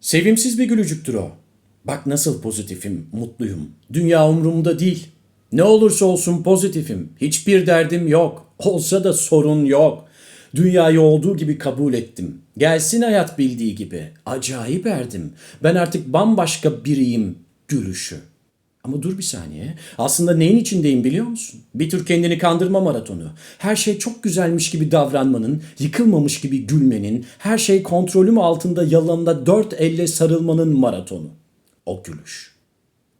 Sevimsiz bir gülücüktür o. Bak nasıl pozitifim, mutluyum. Dünya umurumda değil. Ne olursa olsun pozitifim. Hiçbir derdim yok. Olsa da sorun yok. Dünyayı olduğu gibi kabul ettim. Gelsin hayat bildiği gibi. Acayip erdim. Ben artık bambaşka biriyim gülüşü. Ama dur bir saniye. Aslında neyin içindeyim biliyor musun? Bir tür kendini kandırma maratonu. Her şey çok güzelmiş gibi davranmanın, yıkılmamış gibi gülmenin, her şey kontrolüm altında yalanına dört elle sarılmanın maratonu. O gülüş.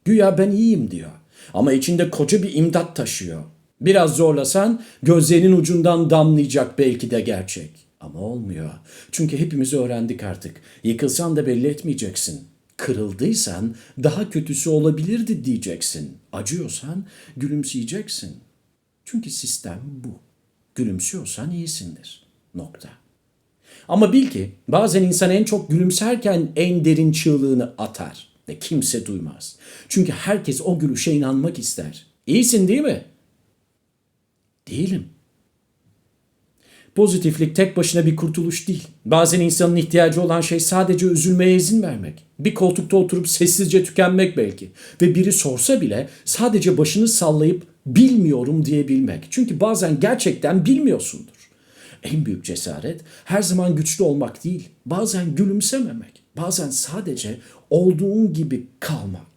Güya ben iyiyim diyor. Ama içinde koca bir imdat taşıyor. Biraz zorlasan gözlerinin ucundan damlayacak belki de gerçek. Ama olmuyor. Çünkü hepimiz öğrendik artık. Yıkılsan da belli etmeyeceksin. Kırıldıysan daha kötüsü olabilirdi diyeceksin. Acıyorsan gülümseyeceksin. Çünkü sistem bu. Gülümsüyorsan iyisindir. Nokta. Ama bil ki bazen insan en çok gülümserken en derin çığlığını atar ve kimse duymaz. Çünkü herkes o gülüşe inanmak ister. İyisin değil mi? Değilim. Pozitiflik tek başına bir kurtuluş değil. Bazen insanın ihtiyacı olan şey sadece üzülmeye izin vermek. Bir koltukta oturup sessizce tükenmek belki. Ve biri sorsa bile sadece başını sallayıp bilmiyorum diyebilmek. Çünkü bazen gerçekten bilmiyorsundur. En büyük cesaret her zaman güçlü olmak değil, bazen gülümsememek, bazen sadece olduğun gibi kalmak.